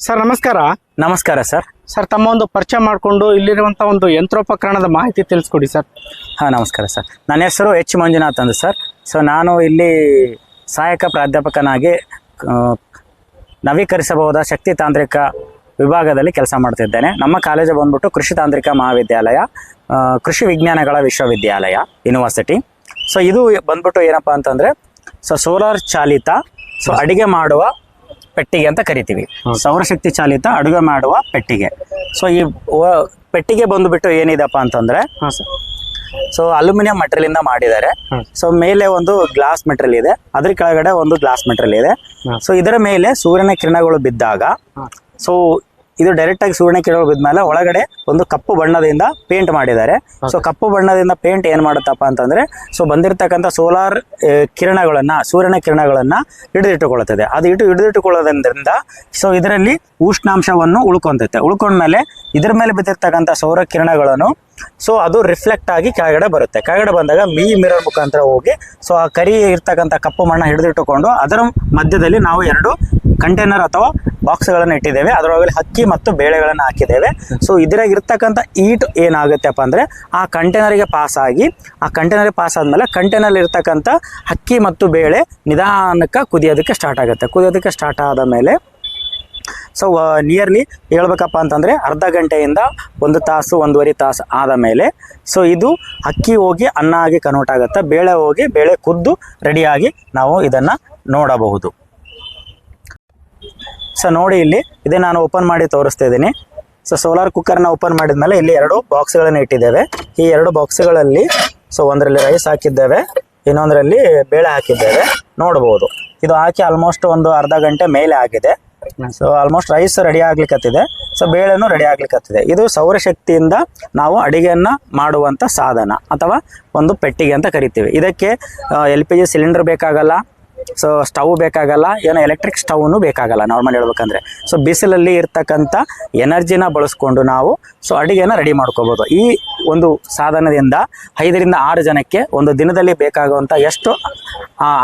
Sir ನಮಸ್ಕಾರ. ನಮಸ್ಕಾರ sir. Sir ತಮ್ಮ ಒಂದು ಪರಿಚಯ ಮಾಡಿಕೊಂಡು ಇಲ್ಲಿರುವಂಥ ಒಂದು ಯಂತ್ರೋಪಕರಣದ ಮಾಹಿತಿ ತಿಳಿಸ್ಕೊಡಿ ಸರ್. ಹಾಂ ನಮಸ್ಕಾರ ಸರ್. ನನ್ನ ಹೆಸರು ಎಚ್ ಮಂಜುನಾಥ್ ಅಂತ ಸರ್. ಸೊ ನಾನು ಇಲ್ಲಿ ಸಹಾಯಕ ಪ್ರಾಧ್ಯಾಪಕನಾಗಿ ಆ, ನವೀಕರಿಸಬಹುದಾದ ಶಕ್ತಿ ತಾಂತ್ರಿಕ ವಿಭಾಗದಲ್ಲಿ ಕೆಲಸ ಮಾಡ್ತಿದ್ದೇನೆ. ನಮ್ಮ ಕಾಲೇಜು ಬಂದ್ಬಿಟ್ಟು ಕೃಷಿ ತಾಂತ್ರಿಕ ಮಹಾವಿದ್ಯಾಲಯ ಆ, ಕೃಷಿ ವಿಜ್ಞಾನಗಳ ವಿಶ್ವವಿದ್ಯಾಲಯ ಯೂನಿವರ್ಸಿಟಿ ಸೊ ಇದು ಬಂದ್ಬಿಟ್ಟು ಏನಪ್ಪ ಅಂತಂದರೆ ಸೊ ಸೋಲಾರ್ ಚಾಲಿತ ಸೊ ಅಡಿಗೆ ಮಾಡುವ ಪೆಟ್ಟಿಗೆ ಅಂತ ಕರಿತೀವಿ. ಸೌರಶಕ್ತಿ ಚಾಲಿತ ಅಡುಗೆ ಮಾಡುವ ಪೆಟ್ಟಿಗೆ. ಸೊ ಈ ವ- ಪೆಟ್ಟಿಗೆ ಬಂದುಬಿಟ್ಟು ಏನಿದಪ್ಪ ಅಂತಂದ್ರೆ ಹಾಂ ಸರ್ ಸೊ ಅಲ್ಯೂಮಿನಿಯಂ ಮಟೀರಿಯಲ್ ಇಂದ ಮಾಡಿದ್ದಾರೆ. ಹ್ಮ್. ಸೊ ಮೇಲೆ ಒಂದು ಗ್ಲಾಸ್ ಮೆಟೀರಿಯಲ್ ಇದೆ. ಅದ್ರ ಕೆಳಗಡೆ ಒಂದು ಗ್ಲಾಸ್ ಮೆಟೀರಿಯಲ್ ಇದೆ. ಹ್ಮ್. ಸೊ ಇದರ ಮೇಲೆ ಸೂರ್ಯನ ಕಿರಣಗಳು ಬಿದ್ದಾಗ. ಸೊ ಇದು ಡೈರೆಕ್ಟ್ ಆಗಿ ಸೂರ್ಯನ ಕಿರಣಗಳು ಬಿದ್ಮೇಲೆ ಒಳಗಡೆ ಒಂದು ಕಪ್ಪು ಬಣ್ಣದಿಂದ ಪೇಂಟ್ ಮಾಡಿದ್ದಾರೆ. ಸೊ ಕಪ್ಪು ಬಣ್ಣದಿಂದ ಪೇಂಟ್ ಏನ್ ಮಾಡುತ್ತಪ್ಪ ಅಂತಂದ್ರೆ ಸೊ ಬಂದಿರತಕ್ಕಂತ ಸೋಲಾರ್ ಕಿರಣಗಳನ್ನ ಸೂರ್ಯನ ಕಿರಣಗಳನ್ನ ಹಿಡಿದಿಟ್ಟುಕೊಳ್ಳುತ್ತದೆ. ಅದು ಇಟ್ಟು ಹಿಡಿದಿಟ್ಟುಕೊಳ್ಳೋದ್ರಿಂದ ಸೊ ಇದರಲ್ಲಿ ಉಷ್ಣಾಂಶವನ್ನು ಉಳ್ಕೊಂತೈತೆ. ಉಳ್ಕೊಂಡ್ಮೇಲೆ ಇದ್ರ ಮೇಲೆ ಬಿದ್ದಿರ್ತಕ್ಕಂಥ ಸೌರ ಕಿರಣಗಳನ್ನು ಸೊ ಅದು ರಿಫ್ಲೆಕ್ಟ್ ಆಗಿ ಕೆಳಗಡೆ ಬರುತ್ತೆ. ಕೆಳಗಡೆ ಬಂದಾಗ ಮೀ ಮಿರರ್ ಮುಖಾಂತರ ಹೋಗಿ ಸೊ ಆ ಕರಿ ಇರ್ತಕ್ಕಂಥ ಕಪ್ಪು ಮಣ್ಣ ಹಿಡಿದಿಟ್ಟುಕೊಂಡು ಅದರ ಮಧ್ಯದಲ್ಲಿ ನಾವು ಎರಡು ಕಂಟೈನರ್ ಅಥವಾ ಬಾಕ್ಸ್ಗಳನ್ನು ಇಟ್ಟಿದ್ದೇವೆ. ಅದರೊಳಗೆ ಹಕ್ಕಿ ಮತ್ತು ಬೇಳೆಗಳನ್ನು ಹಾಕಿದ್ದೇವೆ. ಸೊ ಇದ್ರಾಗ ಇರ್ತಕ್ಕಂಥ ಈಟ್ ಏನಾಗುತ್ತೆಪ್ಪ ಅಂದರೆ, ಆ ಕಂಟೈನರ್ಗೆ ಪಾಸ್ ಆಗಿ, ಆ ಕಂಟೈನರ್ಗೆ ಪಾಸ್ ಆದಮೇಲೆ ಕಂಟೈನರ್ ಇರ್ತಕ್ಕಂಥ ಹಕ್ಕಿ ಮತ್ತು ಬೇಳೆ ನಿಧಾನಕ್ಕೆ ಕುದಿಯೋದಕ್ಕೆ ಸ್ಟಾರ್ಟ್ ಆಗುತ್ತೆ. ಕುದಿಯೋದಕ್ಕೆ ಸ್ಟಾರ್ಟ್ ಆದ ಮೇಲೆ ಸೊ ನಿಯರ್ಲಿ ಹೇಳ್ಬೇಕಪ್ಪ ಅಂತಂದರೆ ಅರ್ಧ ಗಂಟೆಯಿಂದ ಒಂದು ತಾಸು, ಒಂದೂವರೆ ತಾಸು ಆದ ಮೇಲೆ ಸೊ ಇದು ಅಕ್ಕಿ ಹೋಗಿ ಅನ್ನ ಆಗಿ ಕನ್ವರ್ಟ್ ಆಗುತ್ತೆ. ಬೇಳೆ ಹೋಗಿ, ಬೇಳೆ ಕುದ್ದು ರೆಡಿಯಾಗಿ ನಾವು ಇದನ್ನು ನೋಡಬಹುದು. ಸೊ ನೋಡಿ ಇಲ್ಲಿ, ಇದೇ ನಾನು ಓಪನ್ ಮಾಡಿ ತೋರಿಸ್ತಾ ಇದ್ದೀನಿ. ಸೊ ಸೋಲಾರ್ ಕುಕ್ಕರ್ನ ಓಪನ್ ಮಾಡಿದ್ಮೇಲೆ ಇಲ್ಲಿ ಎರಡು ಬಾಕ್ಸ್ಗಳನ್ನು ಇಟ್ಟಿದ್ದೇವೆ. ಈ ಎರಡು ಬಾಕ್ಸ್ಗಳಲ್ಲಿ ಸೊ ಒಂದರಲ್ಲಿ ರೈಸ್ ಹಾಕಿದ್ದೇವೆ, ಇನ್ನೊಂದರಲ್ಲಿ ಬೇಳೆ ಹಾಕಿದ್ದೇವೆ. ನೋಡ್ಬೋದು. ಇದು ಹಾಕಿ ಆಲ್ಮೋಸ್ಟ್ ಒಂದು ಅರ್ಧ ಗಂಟೆ ಮೇಲೆ ಆಗಿದೆ. ಸೊ ಆಲ್ಮೋಸ್ಟ್ ರೈಸ್ ರೆಡಿ ಆಗ್ಲಿಕ್ಕತ್ತಿದೆ ಸೊ ಬೇಳೆನು ರೆಡಿ ಆಗ್ಲಿಕ್ಕತ್ತಿದೆ ಇದು ಸೌರಶಕ್ತಿಯಿಂದ ನಾವು ಅಡಿಗೆಯನ್ನ ಮಾಡುವಂಥ ಸಾಧನ, ಅಥವಾ ಒಂದು ಪೆಟ್ಟಿಗೆ ಅಂತ ಕರಿತೀವಿ. ಇದಕ್ಕೆ ಎಲ್ ಸಿಲಿಂಡರ್ ಬೇಕಾಗಲ್ಲ ಸೊ ಸ್ಟವ್ ಬೇಕಾಗಲ್ಲ, ಏನೋ ಎಲೆಕ್ಟ್ರಿಕ್ ಸ್ಟವ್ನು ಬೇಕಾಗಲ್ಲ ನಾರ್ಮಲ್ ಹೇಳ್ಬೇಕಂದ್ರೆ. ಸೊ ಬಿಸಿಲಲ್ಲಿ ಇರ್ತಕ್ಕಂಥ ಎನರ್ಜಿನ ಬಳಸ್ಕೊಂಡು ನಾವು ಸೊ ಅಡಿಗೆನ ರೆಡಿ ಮಾಡ್ಕೋಬೋದು. ಈ ಒಂದು ಸಾಧನದಿಂದ ಐದರಿಂದ ಆರು ಜನಕ್ಕೆ ಒಂದು ದಿನದಲ್ಲಿ ಬೇಕಾಗುವಂಥ ಎಷ್ಟು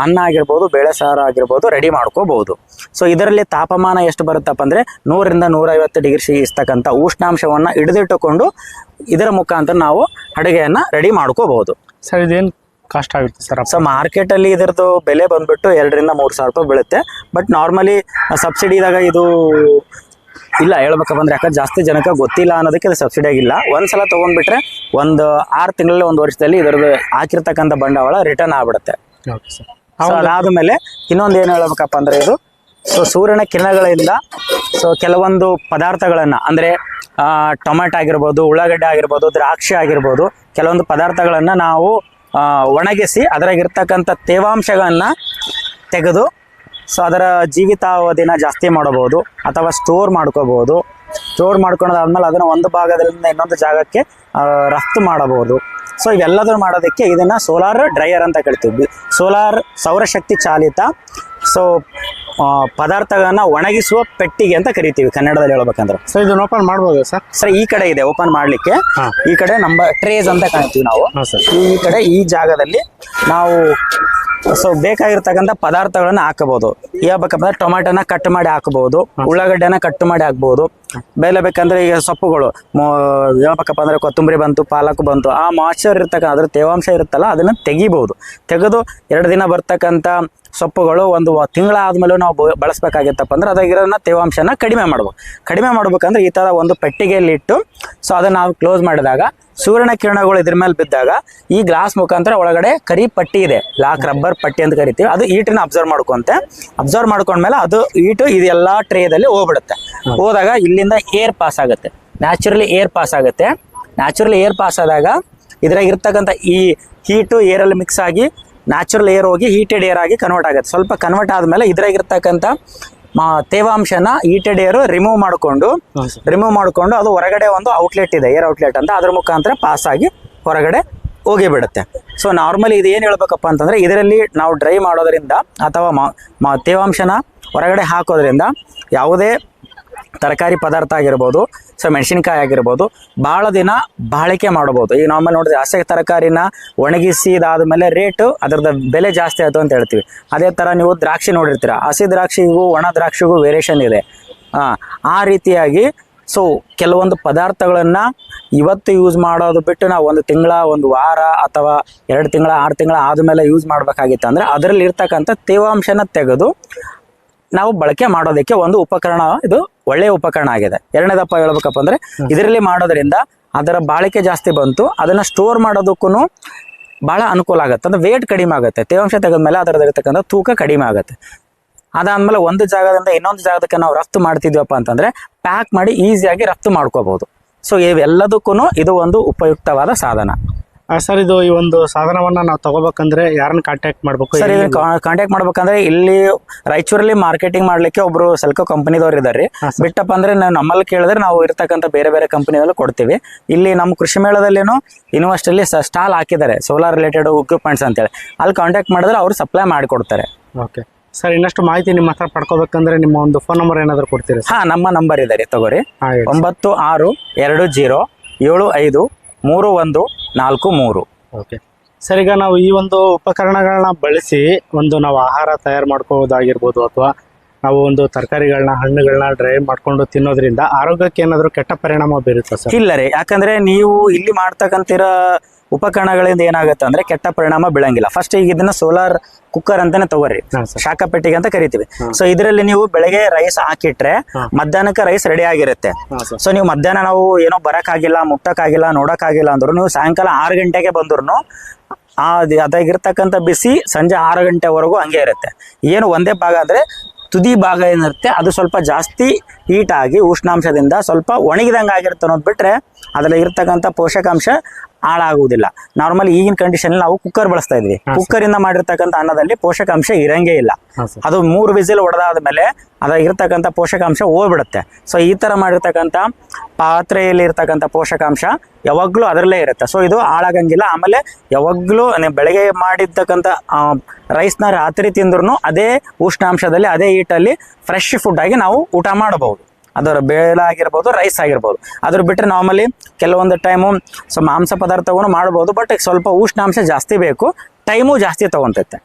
ಅನ್ನ ಆಗಿರ್ಬೋದು, ಬೇಳೆ ಸಾರು ಆಗಿರ್ಬೋದು ರೆಡಿ ಮಾಡ್ಕೋಬಹುದು ಸೊ ಇದರಲ್ಲಿ ತಾಪಮಾನ ಎಷ್ಟು ಬರುತ್ತಪ್ಪ ಅಂದರೆ ನೂರರಿಂದ ನೂರೈವತ್ತು ಡಿಗ್ರಿ ಸಿ ಇಸ್ತಕ್ಕಂಥ ಉಷ್ಣಾಂಶವನ್ನು ಹಿಡಿದಿಟ್ಟುಕೊಂಡು, ಇದರ ಮುಖಾಂತರ ನಾವು ಅಡುಗೆಯನ್ನು ರೆಡಿ ಮಾಡ್ಕೋಬಹುದು ಸರ್ ಇದೇನು ಕಾಸ್ಟ್ ಆಗುತ್ತೆ ಸರ್ ಸೊ ಮಾರ್ಕೆಟಲ್ಲಿ ಇದರದ್ದು ಬೆಲೆ ಬಂದ್ಬಿಟ್ಟು ಎರಡರಿಂದ ಮೂರು ಸಾವಿರ ರೂಪಾಯಿ ಬೀಳುತ್ತೆ. ಬಟ್ ನಾರ್ಮಲಿ ಸಬ್ಸಿಡಿದಾಗ ಇದು ಇಲ್ಲ ಹೇಳ್ಬೇಕಪ್ಪ ಅಂದ್ರೆ ಯಾಕಂದ್ರೆ ಜಾಸ್ತಿ ಜನಕ್ಕೆ ಗೊತ್ತಿಲ್ಲ ಅನ್ನೋದಕ್ಕೆ ಇದು ಸಬ್ಸಿಡಿ ಆಗಿಲ್ಲ. ಒಂದ್ಸಲ ತೊಗೊಂಡ್ಬಿಟ್ರೆ ಒಂದು ಆರು ತಿಂಗಳಲ್ಲಿ ಒಂದು ವರ್ಷದಲ್ಲಿ ಇದರದು ಹಾಕಿರ್ತಕ್ಕಂಥ ಬಂಡವಾಳ ರಿಟರ್ನ್ ಆಗ್ಬಿಡುತ್ತೆ. ಸೊ ಅದಾದ್ಮೇಲೆ ಇನ್ನೊಂದು ಏನು ಹೇಳ್ಬೇಕಪ್ಪ ಅಂದ್ರೆ ಇದು ಸೊ ಸೂರ್ಯನ ಕಿರಣಗಳಿಂದ ಸೊ ಕೆಲವೊಂದು ಪದಾರ್ಥಗಳನ್ನ ಅಂದ್ರೆ ಟೊಮೆಟೊ ಆಗಿರ್ಬೋದು ಉಳ್ಳಾಗಡ್ಡೆ ಆಗಿರ್ಬೋದು ದ್ರಾಕ್ಷಿ ಆಗಿರ್ಬೋದು ಕೆಲವೊಂದು ಪದಾರ್ಥಗಳನ್ನ ನಾವು ಒಣಗಿಸಿ ಅದರಾಗಿರ್ತಕ್ಕಂಥ ತೇವಾಂಶಗಳನ್ನ ತೆಗೆದು ಸೊ ಅದರ ಜೀವಿತಾವಧಿನ ಜಾಸ್ತಿ ಮಾಡಬಹುದು ಅಥವಾ ಸ್ಟೋರ್ ಮಾಡ್ಕೋಬಹುದು. ಸ್ಟೋರ್ ಮಾಡ್ಕೊಂಡಾದ್ಮೇಲೆ ಅದನ್ನ ಒಂದು ಭಾಗದಿಂದ ಇನ್ನೊಂದು ಜಾಗಕ್ಕೆ ರಫ್ತು ಮಾಡಬಹುದು. ಸೊ ಇವೆಲ್ಲದನ್ನು ಮಾಡೋದಕ್ಕೆ ಇದನ್ನ ಸೋಲಾರ್ ಡ್ರೈಯರ್ ಅಂತ ಕರಿತೀವಿ. ಸೋಲಾರ್ ಸೌರಶಕ್ತಿ ಚಾಲಿತ ಸೊ ಪದಾರ್ಥಗಳನ್ನ ಒಣಗಿಸುವ ಪೆಟ್ಟಿಗೆ ಅಂತ ಕರಿತೀವಿ ಕನ್ನಡದಲ್ಲಿ ಹೇಳ್ಬೇಕಂದ್ರೆ. ಸರ್ ಇದನ್ನ ಓಪನ್ ಮಾಡ್ಬೋದು ಸರ್ ಸರ್ ಈ ಕಡೆ ಇದೆ ಓಪನ್ ಮಾಡ್ಲಿಕ್ಕೆ. ಈ ಕಡೆ ನಂಬರ್ ಟ್ರೇಸ್ ಅಂತ ಕಾಣ್ತೀವಿ ನಾವು. ಈ ಕಡೆ ಈ ಜಾಗದಲ್ಲಿ ನಾವು ಸೊ ಬೇಕಾಗಿರ್ತಕ್ಕಂಥ ಪದಾರ್ಥಗಳನ್ನ ಹಾಕಬಹುದು. ಹೇಳ್ಬೇಕಂದ್ರೆ ಟೊಮೆಟೊನ ಕಟ್ ಮಾಡಿ ಹಾಕಬಹುದು. ಉಳ್ಳಾಗಡ್ಡೆನ ಕಟ್ ಮಾಡಿ ಹಾಕ್ಬಹುದು. ಬೇಲೆ ಬೇಕಂದ್ರೆ ಈಗ ಸೊಪ್ಪುಗಳು ಹೇಳ್ಬೇಕಪ್ಪ ಅಂದ್ರೆ ಕೊತ್ತಂಬರಿ ಬಂತು, ಪಾಲಕ್ ಬಂತು, ಆ ಮಾಶ್ಚರ್ ಇರ್ತಕ್ಕಂಥ ಅದ್ರ ತೇವಾಂಶ ಇರುತ್ತಲ್ಲ, ಅದನ್ನ ತೆಗಿಬಹುದು. ತೆಗೆದು ಎರಡು ದಿನ ಬರ್ತಕ್ಕಂಥ ಸೊಪ್ಪುಗಳು ಒಂದು ತಿಂಗಳ ಆದ್ಮೇಲೆ ನಾವು ಬಳಸ್ಬೇಕಾಗಿತ್ತಪ್ಪ ಅಂದ್ರೆ ಅದಾಗಿರೋದನ್ನ ತೇವಾಂಶನ ಕಡಿಮೆ ಮಾಡ್ಬೇಕು. ಕಡಿಮೆ ಮಾಡ್ಬೇಕಂದ್ರೆ ಈ ತರ ಒಂದು ಪೆಟ್ಟಿಗೆಯಲ್ಲಿ ಇಟ್ಟು ಸೊ ಅದನ್ನ ನಾವು ಕ್ಲೋಸ್ ಮಾಡಿದಾಗ ಸೂರ್ಯನ ಕಿರಣಗಳು ಇದ್ರ ಮೇಲೆ ಬಿದ್ದಾಗ ಈ ಗ್ಲಾಸ್ ಮುಖಾಂತರ ಒಳಗಡೆ ಕರಿ ಪಟ್ಟಿ ಇದೆ. ಲಾಕ್ ರಬ್ಬರ್ ಪಟ್ಟಿ ಅಂತ ಕರಿತೀವಿ. ಅದು ಈಟನ್ನ ಅಬ್ಸರ್ವ್ ಮಾಡ್ಕೊಂತೆ. ಅಬ್ಸರ್ವ್ ಮಾಡ್ಕೊಂಡ್ಮೇಲೆ ಅದು ಈಟು ಇದೆಲ್ಲ ಟ್ರೇದಲ್ಲಿ ಹೋಗ್ಬಿಡುತ್ತೆ. ಹೋದಾಗ ಇಲ್ಲಿಂದ ಏರ್ ಪಾಸ್ ಆಗುತ್ತೆ. ನ್ಯಾಚುರಲಿ ಏರ್ ಪಾಸ್ ಆಗುತ್ತೆ. ನ್ಯಾಚುರಲಿ ಏರ್ ಪಾಸ್ ಆದಾಗ ಇದ್ರಾಗ ಇರ್ತಕ್ಕಂಥ ಈ ಹೀಟು ಏರಲ್ಲಿ ಮಿಕ್ಸ್ ಆಗಿ ನ್ಯಾಚುರಲ್ ಏರ್ ಹೋಗಿ ಹೀಟೆಡ್ ಏರ್ ಆಗಿ ಕನ್ವರ್ಟ್ ಆಗುತ್ತೆ. ಸ್ವಲ್ಪ ಕನ್ವರ್ಟ್ ಆದಮೇಲೆ ಇದ್ರಾಗಿರ್ತಕ್ಕಂಥ ತೇವಾಂಶನ ಹೀಟೆಡ್ ಏರು ರಿಮೂವ್ ಮಾಡಿಕೊಂಡು ರಿಮೂವ್ ಮಾಡಿಕೊಂಡು ಅದು ಹೊರಗಡೆ ಒಂದು ಔಟ್ಲೆಟ್ ಇದೆ ಏರ್ ಔಟ್ಲೆಟ್ ಅಂತ. ಅದ್ರ ಮುಖಾಂತರ ಪಾಸ್ ಆಗಿ ಹೊರಗಡೆ ಹೋಗಿ ಬಿಡುತ್ತೆ ಸೊ ನಾರ್ಮಲಿ ಇದು ಏನು ಹೇಳ್ಬೇಕಪ್ಪ ಅಂತಂದ್ರೆ ಇದರಲ್ಲಿ ನಾವು ಡ್ರೈ ಮಾಡೋದ್ರಿಂದ ಅಥವಾ ಮ- ತೇವಾಂಶನ ಹೊರಗಡೆ ಹಾಕೋದ್ರಿಂದ ಯಾವುದೇ ತರಕಾರಿ ಪದಾರ್ಥ ಆಗಿರ್ಬೋದು ಸೊ ಮೆಣಸಿನ್ಕಾಯಿ ಆಗಿರ್ಬೋದು, ಭಾಳ ದಿನ ಬಾಳಿಕೆ ಮಾಡ್ಬೋದು. ಈಗ ನಾರ್ಮಲ್ ನೋಡಿದ್ರೆ ಹಸಿ ತರಕಾರಿನ ಒಣಗಿಸಿದಾದ ಇದಾದ್ಮೇಲೆ ರೇಟು ಅದರದ ಬೆಲೆ ಜಾಸ್ತಿ ಆಯಿತು ಅಂತ ಹೇಳ್ತೀವಿ. ಅದೇ ಥರ ನೀವು ದ್ರಾಕ್ಷಿ ನೋಡಿರ್ತೀರ. ಹಸಿ ದ್ರಾಕ್ಷಿಗೂ, ಒಣ ದ್ರಾಕ್ಷಿಗೂ ವೇರಿಯೇಷನ್ ಇದೆ. ಆ ರೀತಿಯಾಗಿ ಸೊ ಕೆಲವೊಂದು ಪದಾರ್ಥಗಳನ್ನು ಇವತ್ತು ಯೂಸ್ ಮಾಡೋದು ಬಿಟ್ಟು ನಾವು ಒಂದು ತಿಂಗಳ, ಒಂದು ವಾರ ಅಥವಾ ಎರಡು ತಿಂಗಳ, ಆರು ತಿಂಗಳ ಆದಮೇಲೆ ಯೂಸ್ ಮಾಡಬೇಕಾಗಿತ್ತು ಅಂದರೆ ಅದರಲ್ಲಿ ಇರ್ತಕ್ಕಂಥ ತೇವಾಂಶನ ತೆಗೆದು ನಾವು ಬಳಕೆ ಮಾಡೋದಕ್ಕೆ ಒಂದು ಉಪಕರಣ ಇದು ಒಳ್ಳೆಯ ಉಪಕರಣ ಆಗಿದೆ. ಎರಡನೇದಪ್ಪ ಹೇಳ್ಬೇಕಪ್ಪ ಅಂದ್ರೆ ಇದರಲ್ಲಿ ಮಾಡೋದ್ರಿಂದ ಅದರ ಬಾಳಿಕೆ ಜಾಸ್ತಿ ಬಂತು ಅದನ್ನ ಸ್ಟೋರ್ ಮಾಡೋದಕ್ಕೂ ಬಹಳ ಅನುಕೂಲ ಆಗುತ್ತೆ. ಅಂದ್ರೆ ವೇಟ್ ಕಡಿಮೆ ಆಗುತ್ತೆ. ತೇವಾಂಶ ತೆಗೆದ್ಮೇಲೆ ಇರತಕ್ಕಂತ ತೂಕ ಕಡಿಮೆ ಆಗುತ್ತೆ. ಅದಾದ್ಮೇಲೆ ಒಂದು ಜಾಗದಿಂದ ಇನ್ನೊಂದು ಜಾಗಕ್ಕೆ ನಾವು ರಫ್ತು ಮಾಡ್ತಿದ್ವಪ್ಪ ಅಂತಂದ್ರೆ ಪ್ಯಾಕ್ ಮಾಡಿ ಈಸಿಯಾಗಿ ರಫ್ತು ಮಾಡ್ಕೋಬಹುದು ಸೊ ಇವೆಲ್ಲದಕ್ಕೂ ಇದು ಒಂದು ಉಪಯುಕ್ತವಾದ ಸಾಧನ. ಸರ್ ಇದು ಈ ಒಂದು ಸಾಧನವನ್ನ ನಾವು ತಗೋಬೇಕಂದ್ರೆ ಯಾರನ್ನ ಕಾಂಟ್ಯಾಕ್ಟ್ ಮಾಡ್ಬೇಕು ಸರ್ ಇದನ್ನ ಕಾಂಟ್ಯಾಕ್ಟ್ ಮಾಡ್ಬೇಕಂದ್ರೆ ಇಲ್ಲಿ ರಾಯಚೂರಲ್ಲಿ ಮಾರ್ಕೆಟಿಂಗ್ ಮಾಡ್ಲಿಕ್ಕೆ ಒಬ್ರು ಸೆಲ್ಕೋ ಕಂಪನಿದವ್ರು ಇದಾರೆ. ಬಿಟ್ಟಪ್ಪ ಅಂದ್ರೆ ನಾವು ನಮ್ಮಲ್ಲಿ ಕೇಳಿದ್ರೆ ನಾವು ಇರ್ತಕ್ಕಂಥ ಬೇರೆ ಬೇರೆ ಕಂಪನಿದಲ್ಲೂ ಕೊಡ್ತೀವಿ. ಇಲ್ಲಿ ನಮ್ಮ ಕೃಷಿ ಮೇಳದಲ್ಲೇನು ಅಲ್ಲಿ ಸ್ಟಾಲ್ ಹಾಕಿದ್ದಾರೆ ಸೋಲಾರ್ ರಿಲೇಟೆಡ್ ಇಕ್ವಿಪ್ಮೆಂಟ್ಸ್ ಅಂತೇಳಿ. ಅಲ್ಲಿ ಕಾಂಟ್ಯಾಕ್ಟ್ ಮಾಡಿದ್ರೆ ಅವ್ರು ಸಪ್ಲೈ ಮಾಡಿಕೊಡ್ತಾರೆ. ಓಕೆ ಸರ್ ಇನ್ನಷ್ಟು ಮಾಹಿತಿ ನಿಮ್ಮ ಹತ್ರ ಪಡ್ಕೋಬೇಕಂದ್ರೆ ನಿಮ್ಮ ಒಂದು ಫೋನ್ ನಂಬರ್ ಏನಾದ್ರು ಕೊಡ್ತೀರಾ ಹಾ ನಮ್ಮ ನಂಬರ್ ಇದೆ ರೀ ತಗೋರಿ. ಒಂಬತ್ತು ಆರು ಎರಡು ಜೀರೋ ಏಳು ಐದು ಮೂರು ಒಂದು ನಾಲ್ಕು ಮೂರು. ಓಕೆ. ಸರ್ ಈಗ ನಾವು ಈ ಒಂದು ಉಪಕರಣಗಳನ್ನ ಬಳಸಿ ಒಂದು ನಾವು ಆಹಾರ ತಯಾರು ಮಾಡ್ಕೋಬೋದಾಗಿರ್ಬೋದು ಅಥವಾ ನಾವು ಒಂದು ತರಕಾರಿಗಳನ್ನ ಹಣ್ಣುಗಳನ್ನ ಡ್ರೈ ಮಾಡ್ಕೊಂಡು ತಿನ್ನೋದ್ರಿಂದ ಆರೋಗ್ಯಕ್ಕೆ ಏನಾದರೂ ಕೆಟ್ಟ ಪರಿಣಾಮ ಬೀರುತ್ತಾ ಸರ್? ಇಲ್ಲ ರೀ. ಯಾಕಂದ್ರೆ ನೀವು ಇಲ್ಲಿ ಮಾಡ್ತಕ್ಕಂತಿರೋ ಉಪಕರಣಗಳಿಂದ ಏನಾಗುತ್ತೆ ಅಂದ್ರೆ ಕೆಟ್ಟ ಪರಿಣಾಮ ಬೀಳಂಗಿಲ್ಲ. ಫಸ್ಟ್ ಈಗ ಇದನ್ನ ಸೋಲಾರ್ ಕುಕ್ಕರ್ ಅಂತಾನೆ ತಗೋರಿ. ಶಾಖ ಪೆಟ್ಟಿಗೆ ಅಂತ ಕರಿತೀವಿ. ಸೊ ಇದರಲ್ಲಿ ನೀವು ಬೆಳಗ್ಗೆ ರೈಸ್ ಹಾಕಿಟ್ರೆ. ಮಧ್ಯಾಹ್ನಕ್ಕೆ ರೈಸ್ ರೆಡಿ ಆಗಿರುತ್ತೆ. ಸೊ ನೀವು ಮಧ್ಯಾಹ್ನ ನಾವು ಏನೋ ಬರಕ್ಕಾಗಿಲ್ಲ ಮುಟ್ಟಕ್ಕಾಗಿಲ್ಲ ನೋಡಕ್ಕಾಗಿಲ್ಲ ಅಂದ್ರು ನೀವು ಸಾಯಂಕಾಲ ಆರು ಗಂಟೆಗೆ ಬಂದ್ರು ಆ ಅದಾಗಿರ್ತಕ್ಕಂಥ ಬಿಸಿ ಸಂಜೆ ಆರು ಗಂಟೆವರೆಗೂ ಹಂಗೆ ಇರುತ್ತೆ. ಏನು ಒಂದೇ ಭಾಗ ಅಂದ್ರೆ ತುದಿ ಭಾಗ ಏನಿರುತ್ತೆ ಅದು ಸ್ವಲ್ಪ ಜಾಸ್ತಿ ಹೀಟ್ ಆಗಿ ಉಷ್ಣಾಂಶದಿಂದ ಸ್ವಲ್ಪ ಒಣಗಿದಂಗೆ ಆಗಿರುತ್ತೆ ಅನ್ನೋದು ಬಿಟ್ರೆ ಅದರಲ್ಲಿ ಇರ್ತಕ್ಕಂಥ ಪೋಷಕಾಂಶ ಹಾಳಾಗುವುದಿಲ್ಲ. ನಾರ್ಮಲ್ ಈಗಿನ ಕಂಡೀಷನ್ ನಾವು ಕುಕ್ಕರ್ ಬಳಸ್ತಾ ಇದ್ವಿ. ಕುಕ್ಕರ್ ಇಂದ ಮಾಡಿರ್ತಕ್ಕಂಥ ಅನ್ನದಲ್ಲಿ ಪೋಷಕಾಂಶ ಇರಂಗೇ ಇಲ್ಲ. ಅದು ಮೂರು ವಿಸಿಲ್ ಹೊಡೆದಾದ ಮೇಲೆ ಅದಾಗಿರ್ತಕ್ಕಂಥ ಪೋಷಕಾಂಶ ಹೋಗ್ಬಿಡುತ್ತೆ. ಸೊ ಈ ತರ ಮಾಡಿರ್ತಕ್ಕಂಥ ಪಾತ್ರೆಯಲ್ಲಿ ಇರ್ತಕ್ಕಂಥ ಪೋಷಕಾಂಶ ಯಾವಾಗ್ಲೂ ಅದರಲ್ಲೇ ಇರುತ್ತೆ. ಸೊ ಇದು ಹಾಳಾಗಂಗಿಲ್ಲ. ಆಮೇಲೆ ಯಾವಾಗ್ಲೂ ಬೆಳಗ್ಗೆ ಬೆಳಗ್ಗೆ ಮಾಡಿರ್ತಕ್ಕಂಥ ರೈಸ್ನ ರಾತ್ರಿ ತಿಂದ್ರೂ ಅದೇ ಉಷ್ಣಾಂಶದಲ್ಲಿ ಅದೇ ಹೀಟಲ್ಲಿ ಫ್ರೆಶ್ ಫುಡ್ ಆಗಿ ನಾವು ಊಟ ಮಾಡಬಹುದು. ಅದರ ಬೇಳೆ ಆಗಿರ್ಬೋದು ರೈಸ್ ಆಗಿರ್ಬೋದು. ಅದ್ರ ಬಿಟ್ಟರೆ ನಾರ್ಮಲಿ ಕೆಲವೊಂದು ಟೈಮು ಸೊ ಮಾಂಸ ಪದಾರ್ಥವನ್ನು ಮಾಡ್ಬೋದು ಬಟ್ ಸ್ವಲ್ಪ ಉಷ್ಣಾಂಶ ಜಾಸ್ತಿ ಬೇಕು. ಟೈಮು ಜಾಸ್ತಿ ತೊಗೊತೈತೆ.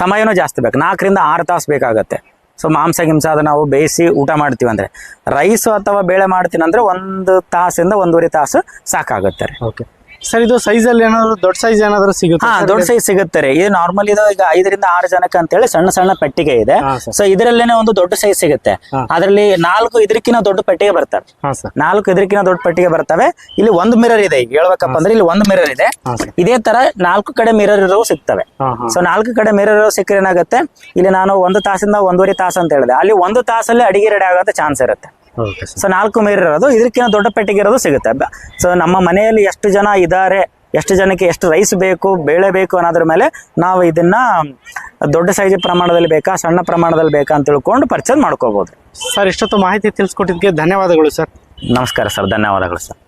ಸಮಯನೂ ಜಾಸ್ತಿ ಬೇಕು. ನಾಲ್ಕರಿಂದ ಆರು ತಾಸು ಬೇಕಾಗತ್ತೆ. ಸೊ ಮಾಂಸ ಗಿಂಸ ಅದು ನಾವು ಬೇಯಿಸಿ ಊಟ ಮಾಡ್ತೀವಿ ಅಂದರೆ. ರೈಸು ಅಥವಾ ಬೇಳೆ ಮಾಡ್ತೀನಿ ಅಂದರೆ ಒಂದು ತಾಸಿಂದ ಒಂದೂವರೆ ತಾಸು ಸಾಕಾಗುತ್ತೆ ರೀ. ಓಕೆ ಸರ್ ಇದು ಸೈಜ್ ಅಲ್ಲಿ ಏನಾದ್ರು ದೊಡ್ಡ ಸೈಜ್ ಏನಾದ್ರು ಸಿಗುತ್ತೆ ಹಾ ದೊಡ್ಡ ಸೈಜ್ ಸಿಗುತ್ತೆ ರೀ. ಇದು ನಾರ್ಮಲ್ ಇದು ಈಗ ಐದರಿಂದ ಆರು ಜನಕ್ಕೆ ಅಂತೇಳಿ ಸಣ್ಣ ಸಣ್ಣ ಪೆಟ್ಟಿಗೆ ಇದೆ. ಸೊ ಇದರಲ್ಲೇನೆ ಒಂದು ದೊಡ್ಡ ಸೈಜ್ ಸಿಗುತ್ತೆ. ಅದರಲ್ಲಿ ನಾಲ್ಕು ಇದಕ್ಕಿಂತ ದೊಡ್ಡ ಪೆಟ್ಟಿಗೆ ಬರ್ತಾರೆ ನಾಲ್ಕು ಇದಕ್ಕಿಂತ ದೊಡ್ಡ ಪೆಟ್ಟಿಗೆ ಬರ್ತವೆ. ಇಲ್ಲಿ ಒಂದು ಮಿರರ್ ಇದೆ ಈಗ. ಹೇಳ್ಬೇಕಪ್ಪ ಅಂದ್ರೆ ಇಲ್ಲಿ ಒಂದು ಮಿರರ್ ಇದೆ. ಇದೇ ತರ ನಾಲ್ಕು ಕಡೆ ಮಿರರ್ ಇರೋ ಸಿಗ್ತವೆ. ಸೊ ನಾಲ್ಕು ಕಡೆ ಮಿರರ್ ಇರೋ ಸಿಕ್ಕರೆ ಏನಾಗುತ್ತೆ? ಇಲ್ಲಿ ನಾನು ಒಂದು ತಾಸಿಂದ ಒಂದೂವರೆ ತಾಸು ಅಂತ ಹೇಳಿದೆ. ಅಲ್ಲಿ ಒಂದು ತಾಸಲ್ಲಿ ಅಡಿಗೆ ರೆಡಿ ಆಗುವಂತ ಚಾನ್ಸ್ ಇರುತ್ತೆ. ಸೊ ನಾಲ್ಕು ಮೇರ್ ಇರೋದು. ಇದಕ್ಕಿಂತ ದೊಡ್ಡ ಪೆಟ್ಟಿಗೆ ಇರೋದು ಸಿಗುತ್ತೆ. ಸೊ ನಮ್ಮ ಮನೆಯಲ್ಲಿ ಎಷ್ಟು ಜನ ಇದ್ದಾರೆ ಎಷ್ಟು ಜನಕ್ಕೆ ಎಷ್ಟು ರೈಸ್ ಬೇಕು ಬೇಳೆ ಬೇಕು ಅನ್ನೋದ್ರ ಮೇಲೆ ನಾವು ಇದನ್ನ ದೊಡ್ಡ ಸೈಜ್ ಪ್ರಮಾಣದಲ್ಲಿ ಬೇಕಾ ಸಣ್ಣ ಪ್ರಮಾಣದಲ್ಲಿ ಬೇಕಾ ಅಂತ ತಿಳ್ಕೊಂಡು ಪರ್ಚೇಸ್ ಮಾಡ್ಕೋಬಹುದು ಸರ್ ಇಷ್ಟೊತ್ತು ಮಾಹಿತಿ ತಿಳಿಸ್ಕೊಟ್ಟಿದ್ದಕ್ಕೆ ಧನ್ಯವಾದಗಳು ಸರ್ ನಮಸ್ಕಾರ ಸರ್ ಧನ್ಯವಾದಗಳು ಸರ್